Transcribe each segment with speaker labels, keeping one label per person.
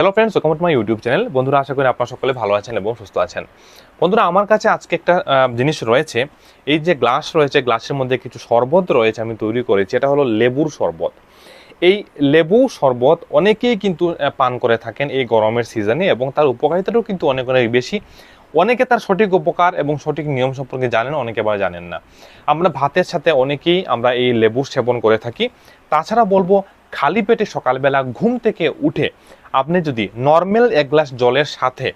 Speaker 1: Hello friends welcome to my YouTube channel বন্ধুরা, আশা করি আপনারা সকলে ভালো আছেন এবং সুস্থ আছেন। বন্ধুরা, আমার কাছে আজকে একটা জিনিস রয়েছে। এই যে গ্লাস রয়েছে গ্লাসের মধ্যে কিছু শরবত রয়েছে আমি তৈরি করেছি। এটা হলো লেবুর শরবত। এই লেবু শরবত অনেকেই কিন্তু পান করে থাকেন এই গরমের সিজনে এবং তার উপকারিতাটাও কিন্তু অনেক অনেক বেশি। অনেকে তার সঠিক উপকার এবং সঠিক নিয়ম সম্পর্কে জানেন, অনেকে আবার জানেন না। আমরা ভাতের সাথে অনেকেই আমরা এই লেবুর সেবন করে থাকি। তাছাড়া বলব, খালি পেটে সকালবেলা ঘুম থেকে উঠে আপনি যদি নর্মাল এক গ্লাস জলের সাথে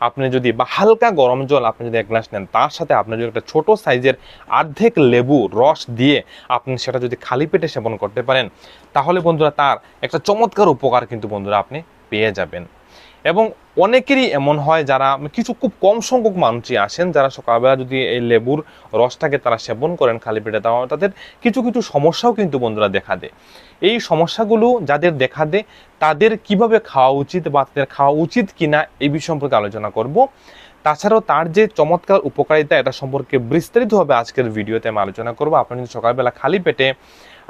Speaker 1: আপনি যদি বা হালকা গরম জল আপনি যদি এক গ্লাস নেন, তার সাথে আপনি যদি একটা ছোটো সাইজের অর্ধেক লেবু রস দিয়ে আপনি সেটা যদি খালি পেটে সেবন করতে পারেন, তাহলে বন্ধুরা তার একটা চমৎকার উপকার কিন্তু বন্ধুরা আপনি পেয়ে যাবেন। এবং অনেকেরই এমন হয় যারা কিছু খুব কম সংখ্যক মানুষই আসেন, যারা সকালবেলা যদি এই লেবুর রসটাকে তারা সেবন করেন, খালি পেটে তাহলে তাদের কিছু কিছু সমস্যাও কিন্তু বন্ধুরা দেখা দেয়। এই সমস্যাগুলো যাদের দেখা দেয়, তাদের কীভাবে খাওয়া উচিত বা তাদের খাওয়া উচিত কিনা এই বিষয় সম্পর্কে আলোচনা করব। তাছাড়াও তার যে চমৎকার উপকারিতা, এটা সম্পর্কে বিস্তারিতভাবে আজকের ভিডিওতে আমি আলোচনা করব। আপনি যদি সকালবেলা খালি পেটে,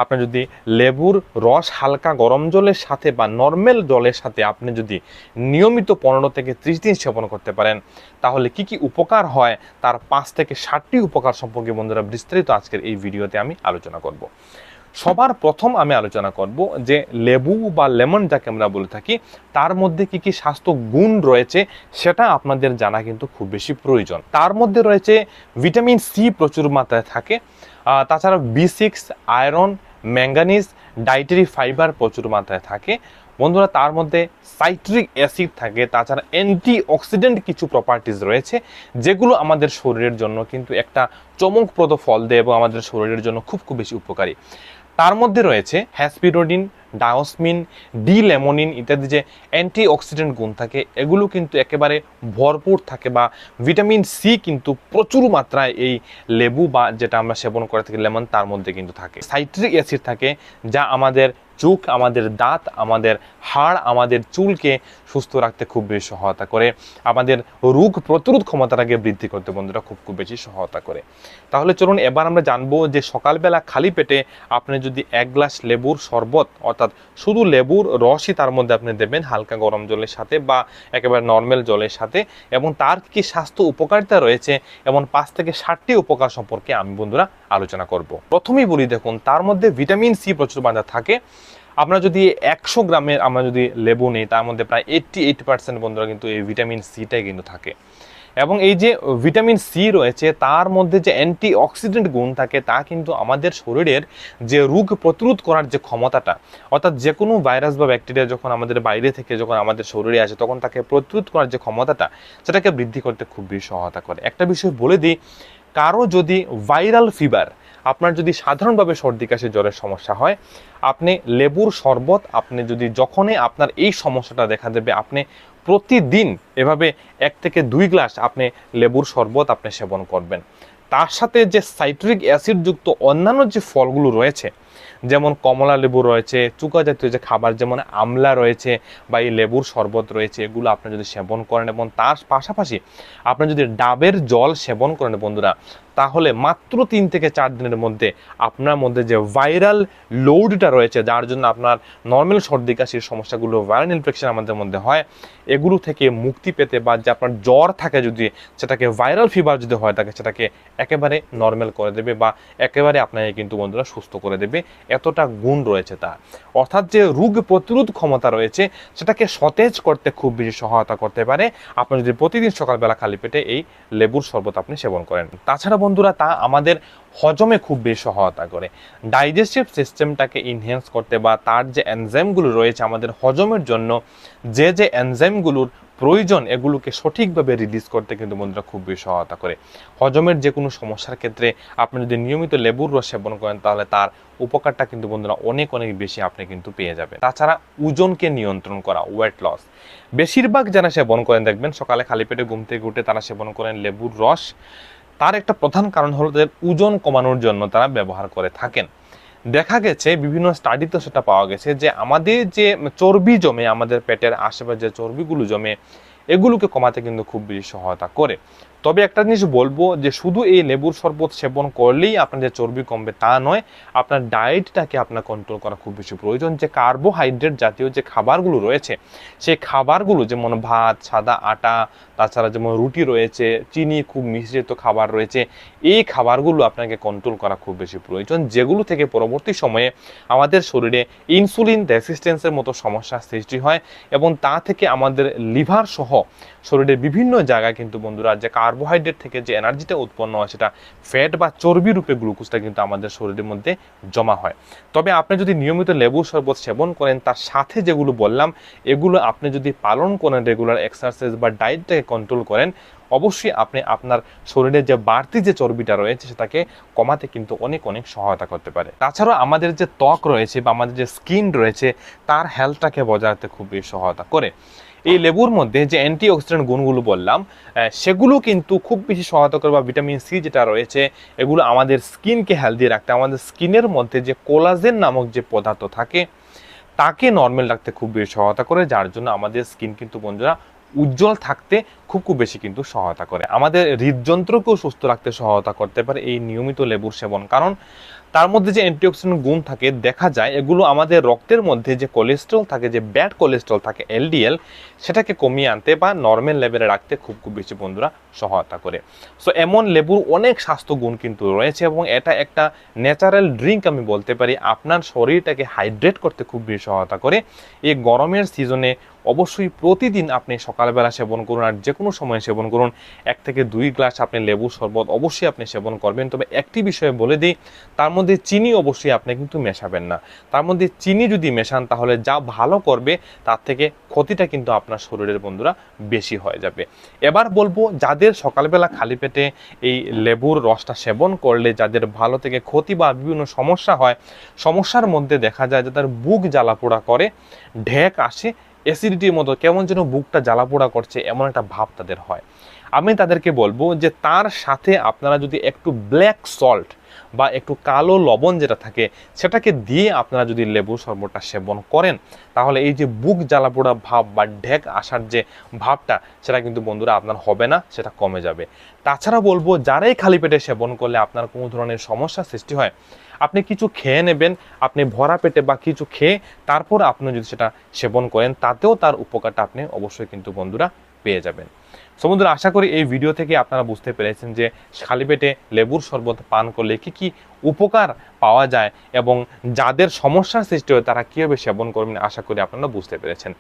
Speaker 1: আপনি যদি লেবুর রস হালকা গরম জলের সাথে বা নর্মাল জলের সাথে আপনি যদি নিয়মিত পনেরো থেকে ত্রিশ দিন সেবন করতে পারেন, তাহলে কি কি উপকার হয়? তার পাঁচ থেকে ষাটটি উপকার সম্পর্কে বন্ধুরা বিস্তারিত আজকের এই ভিডিওতে আমি আলোচনা করব। সবার প্রথম আমি আলোচনা করব যে লেবু বা লেমন যাকে আমরা বলে থাকি, তার মধ্যে কি কি স্বাস্থ্য গুণ রয়েছে সেটা আপনাদের জানা কিন্তু খুব বেশি প্রয়োজন। তার মধ্যে রয়েছে ভিটামিন সি প্রচুর মাত্রায় থাকে তাছাড়া B six, iron, manganese dietary fibre প্রচুর মাত্রায় থাকে। বন্ধুরা, তার মধ্যে সাইট্রিক অ্যাসিড থাকে, তাছাড়া অ্যান্টি অক্সিডেন্ট কিছু প্রপার্টিজ রয়েছে, যেগুলো আমাদের শরীরের জন্য কিন্তু একটা চমকপ্রদ ফল দেয় এবং আমাদের শরীরের জন্য খুব খুব বেশি উপকারী। তার মধ্যে রয়েছে হ্যাসপিরোডিন ডায়োসমিন ডি লেমোনিন ইত্যাদি যে অ্যান্টি অক্সিডেন্ট গুণ থাকে, এগুলো কিন্তু একেবারে ভরপুর থাকে বা ভিটামিন সি কিন্তু প্রচুর মাত্রায় এই লেবু বা যেটা আমরা সেবন করে থাকি, লেমন তার মধ্যে কিন্তু থাকে। সাইট্রিক অ্যাসিড থাকে, যা আমাদের চোখ আমাদের দাঁত, আমাদের হাড়, আমাদের চুলকে সুস্থ রাখতে খুব বেশি সহায়তা করে। আমাদের রোগ প্রতিরোধ ক্ষমতাটাকে বৃদ্ধি করতে বন্ধুরা খুব খুব বেশি সহায়তা করে। তাহলে চলুন এবার আমরা জানব যে সকালবেলা খালি পেটে আপনি যদি এক গ্লাস লেবুর শরবত, অর্থাৎ শুধু লেবুর রসই তার মধ্যে আপনি দেবেন হালকা গরম জলের সাথে বা একেবারে নর্মাল জলের সাথে, এবং তার কি স্বাস্থ্য উপকারিতা রয়েছে এবং পাঁচ থেকে ষাটটি উপকার সম্পর্কে আমি বন্ধুরা আলোচনা করব। প্রথমেই বলি দেখুন, তার মধ্যে ভিটামিন সি প্রচুর মাত্রা থাকে। আমরা যদি একশো গ্রামের আমরা যদি লেবু নিই, তার মধ্যে প্রায় এইটটি এইট পার্সেন্ট বন্ধুরা কিন্তু এই ভিটামিন সিটাই কিন্তু থাকে। এবং এই যে ভিটামিন সি রয়েছে, তার মধ্যে যে অ্যান্টি অক্সিডেন্ট গুণ থাকে, তা কিন্তু আমাদের শরীরের যে রোগ প্রতিরোধ করার যে ক্ষমতাটা, অর্থাৎ যে কোনো ভাইরাস বা ব্যাকটেরিয়া যখন আমাদের বাইরে থেকে যখন আমাদের শরীরে আসে, তখন তাকে প্রতিরোধ করার যে ক্ষমতাটা, সেটাকে বৃদ্ধি করতে খুব বেশি সহায়তা করে। একটা বিষয় বলে দিই কারও যদি ভাইরাল ফিভার আপনার যদি সাধারণভাবে সর্দি, কাশি, জ্বরের সমস্যা হয়, আপনি লেবুর শরবত, আপনি যদি যখনই আপনার এই সমস্যাটা দেখা দেবে, আপনি প্রতিদিন এভাবে এক থেকে দুই গ্লাস আপনি লেবুর শরবত আপনি সেবন করবেন। তার সাথে যে সাইট্রিক অ্যাসিডযুক্ত অন্যান্য যে ফলগুলো রয়েছে যেমন কমলা লেবু রয়েছে, চুকা জাতীয় যে খাবার যেমন আমলা রয়েছে বা এই লেবুর শরবত রয়েছে, এগুলো আপনি যদি সেবন করেন এবং তার পাশাপাশি আপনি যদি ডাবের জল সেবন করেন বন্ধুরা তাহলে মাত্র তিন থেকে চার দিনের মধ্যে আপনার মধ্যে যে ভাইরাল লোডটা রয়েছে, যার জন্য আপনার নর্মাল সর্দি, কাশির সমস্যাগুলো ভাইরাল ইনফেকশন আমাদের মধ্যে হয়, এগুলো থেকে মুক্তি পেতে বা যে আপনার জ্বর থাকে যদি সেটাকে ভাইরাল ফিভার যদি হয় থাকে সেটাকে একেবারে নর্মাল করে দেবে বা একেবারে আপনাকে কিন্তু বন্ধুরা সুস্থ করে দেবে। এতটা গুণ রয়েছে তার। অর্থাৎ যে রোগ প্রতিরোধ ক্ষমতা রয়েছে, সেটাকে সতেজ করতে খুব বেশি সহায়তা করতে পারে। আপনি যদি প্রতিদিন সকালবেলা খালি পেটে এই লেবুর শরবত আপনি সেবন করেন। তাছাড়া বন্ধুরা, তা আমাদের হজমে খুব বেশি সহায়তা করে। ডাইজেস্টিভ সিস্টেমটাকে ইনহেন্স করতে বা তার যে এনজাইমগুলো রয়েছে আমাদের হজমের জন্য, যে যে এনজাইমগুলোর প্রয়োজন এগুলোকে সঠিকভাবে রিলিজ করতে কিন্তু বন্ধুরা খুব বেশি সহায়তা করে। হজমের যে কোনো সমস্যার ক্ষেত্রে আপনি যদি নিয়মিত লেবুর রস সেবন করেন, তাহলে তার উপকারটা কিন্তু বন্ধুরা অনেক অনেক বেশি আপনি কিন্তু পেয়ে যাবেন। তাছাড়া ওজনকে নিয়ন্ত্রণ করা ওয়েট লস বেশিরভাগ যারা সেবন করেন, দেখবেন সকালে খালি পেটে ঘুম থেকে উঠে তারা সেবন করেন লেবুর রস। তার একটা প্রধান কারণ হলো তাদের ওজন কমানোর জন্য তারা ব্যবহার করে থাকেন। দেখা গেছে বিভিন্ন স্টাডিতে সেটা পাওয়া গেছে যে আমাদের যে চর্বি জমে আমাদের পেটের আশেপাশে যে চর্বিগুলো জমে এগুলোকে কমাতে কিন্তু খুব বেশি সহায়তা করে। তবে একটা জিনিস বলব যে শুধু এই লেবুর শরবত সেবন করলেই আপনার যে চর্বি কমবে তা নয়, আপনার ডায়েটটাকে আপনার কন্ট্রোল করা খুব বেশি প্রয়োজন। যে কার্বোহাইড্রেট জাতীয় যে খাবারগুলো রয়েছে, সেই খাবারগুলো যেমন ভাত, সাদা আটা, তাছাড়া যেমন রুটি রয়েছে, চিনি খুব মিশ্রিত খাবার রয়েছে, এই খাবারগুলো আপনাকে কন্ট্রোল করা খুব বেশি প্রয়োজন। যেগুলো থেকে পরবর্তী সময়ে আমাদের শরীরে ইনসুলিন রেসিস্টেন্সের মতো সমস্যার সৃষ্টি হয় এবং তা থেকে আমাদের লিভার সহ শরীরের বিভিন্ন জায়গায় কিন্তু বন্ধুরা যে কার্বোহাইড্রেট থেকে যে এনার্জিটা উৎপন্ন হয় সেটা ফ্যাট বা চর্বি রূপে গ্লুকোজটা কিন্তু আমাদের শরীরের মধ্যে জমা হয়। তবে আপনি যদি নিয়মিত লেবুর শরবত সেবন করেন, তার সাথে যেগুলো বললাম, এগুলো আপনি যদি পালন করেন রেগুলার এক্সারসাইজ বা ডায়েটটাকে কন্ট্রোল করেন, অবশ্যই আপনি আপনার শরীরের যে বাড়তি যে চর্বিটা রয়েছে সেটাকে কমাতে কিন্তু অনেক অনেক সহায়তা করতে পারে। তাছাড়াও আমাদের যে ত্বক রয়েছে বা আমাদের যে স্কিন রয়েছে, তার হেলথটাকে বজায় রাখতে খুব বেশি সহায়তা করে। এই লেবুর মধ্যে যে অ্যান্টি অক্সিডেন্ট গুণগুলো বললাম সেগুলো কিন্তু খুব বেশি সহায়তা করে বা ভিটামিন সি যেটা রয়েছে, এগুলো আমাদের স্কিনকে হেলদি রাখতে, আমাদের স্কিনের মধ্যে যে কোলাজেন নামক যে পদার্থ থাকে, তাকে নর্মাল রাখতে খুব বেশি সহায়তা করে, যার জন্য আমাদের স্কিন কিন্তু বন্ধুরা উজ্জ্বল থাকতে খুব খুব বেশি কিন্তু সহায়তা করে। আমাদের হৃদযন্ত্রকেও সুস্থ রাখতে সহায়তা করতে পারে এই নিয়মিত লেবুর সেবন। কারণ তার মধ্যে যে অ্যান্টিঅক্সিডেন্ট গুণ থাকে, দেখা যায়, এগুলো আমাদের রক্তের মধ্যে যে কোলেস্ট্রল থাকে, যে ব্যাড কোলেস্ট্রল থাকে এলডিএল সেটাকে কমিয়ে আনতে বা নর্মাল লেভেলে রাখতে খুব খুব বেশি বন্ধুরা সহায়তা করে। সো এমন লেবুর অনেক স্বাস্থ্য গুণ কিন্তু রয়েছে এবং এটা একটা ন্যাচারাল ড্রিঙ্ক আমি বলতে পারি। আপনার শরীরটাকে হাইড্রেট করতে খুব বেশি সহায়তা করে। এই গরমের সিজনে অবশ্যই প্রতিদিন আপনি সকালবেলা সেবন করুন আর যে কোনো সময় সেবন করুন। এক থেকে দুই গ্লাস আপনি লেবু শরবত অবশ্যই আপনি সেবন করবেন। তবে একটি বিষয়ে বলে দিই, তার মধ্যে চিনি অবশ্যই আপনি কিন্তু মেশাবেন না। তার মধ্যে চিনি যদি মেশান, তাহলে যা ভালো করবে, তার থেকে ক্ষতিটা কিন্তু আপনার শরীরের বন্ধুরা বেশি হয়ে যাবে। এবার বলব, যাদের সকালবেলা খালি পেটে এই লেবুর রসটা সেবন করলে, যাদের ভালো থেকে ক্ষতি বা বিভিন্ন সমস্যা হয়, সমস্যার মধ্যে দেখা যায় যে তার বুক জ্বালাপোড়া করে, ঢেক আসে অ্যাসিডিটির মতো কেমন যেন বুকটা জ্বালাপোড়া করছে, এমন একটা ভাব তাদের হয়। আমি তাদেরকে বলব যে তার সাথে আপনারা যদি একটু ব্ল্যাক সল্ট বা একটু কালো লবণ যেটা থাকে, সেটাকে দিয়ে আপনারা যদি লেবু শরবতটা সেবন করেন, তাহলে এই যে বুক জ্বালাপোড়া ভাব বা ঢেক আসার যে ভাবটা, সেটা কিন্তু বন্ধুরা আপনার হবে না, সেটা কমে যাবে। তাছাড়া বলব, যারাই খালি পেটে সেবন করলে আপনার কোনো ধরনের সমস্যা সৃষ্টি হয়, আপনি কিছু খেয়ে নেবেন, আপনি ভরা পেটে বা কিছু খেয়ে তারপর আপনি যদি সেটা সেবন করেন, তাতেও তার উপকারটা আপনি অবশ্যই কিন্তু বন্ধুরা পেয়ে যাবেন। সো বন্ধুরা, আশা করি এই ভিডিও থেকে আপনারা বুঝতে পেরেছেন যে খালি পেটে লেবুর শরবত পান করলে কি কি উপকার পাওয়া যায় এবং যাদের সমস্যার সৃষ্টি হয় তারা কীভাবে সেবন করবেন, আশা করি আপনারা বুঝতে পেরেছেন।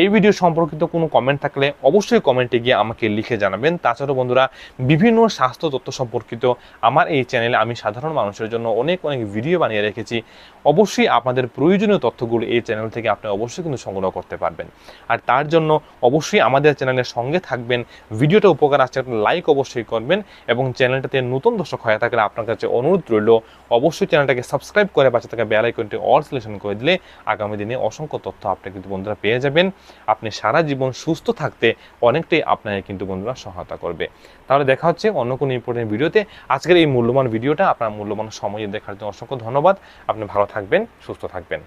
Speaker 1: এই ভিডিও সম্পর্কিত কোনো কমেন্ট থাকলে অবশ্যই কমেন্টে গিয়ে আমাকে লিখে জানাবেন। তাছাড়াও বন্ধুরা, বিভিন্ন স্বাস্থ্য তথ্য সম্পর্কিত আমার এই চ্যানেলে আমি সাধারণ মানুষের জন্য অনেক অনেক ভিডিও বানিয়ে রেখেছি। অবশ্যই আপনাদের প্রয়োজনীয় তথ্যগুলো এই চ্যানেল থেকে আপনি অবশ্যই কিন্তু সংগ্রহ করতে পারবেন। আর তার জন্য অবশ্যই আমাদের চ্যানেলের সঙ্গে থাকবেন। ভিডিওটা উপকার আসছে লাইক অবশ্যই করবেন এবং চ্যানেলটাতে নতুন দর্শক হয়ে থাকলে আপনার কাছে অনুরোধ রইল, অবশ্যই চ্যানেলটাকে সাবস্ক্রাইব করে পাশে থাকা বেল আইকনটি অল সিলেকশন করে দিলে আগামী দিনে অসংখ্য তথ্য আপনি কিন্তু বন্ধুরা পেয়ে যাবেন। আপনি সারা জীবন সুস্থ থাকতে অনেকটাই আপনাকে কিন্তু বন্ধুরা সহায়তা করবে। তাহলে দেখা হচ্ছে অন্য কোনো ইম্পর্টেন্ট ভিডিওতে। আজকের এই মূল্যবান ভিডিওটা আপনার মূল্যবান সময় দেখার জন্য অসংখ্য ধন্যবাদ। আপনি ভালো থাকবেন, সুস্থ থাকবেন।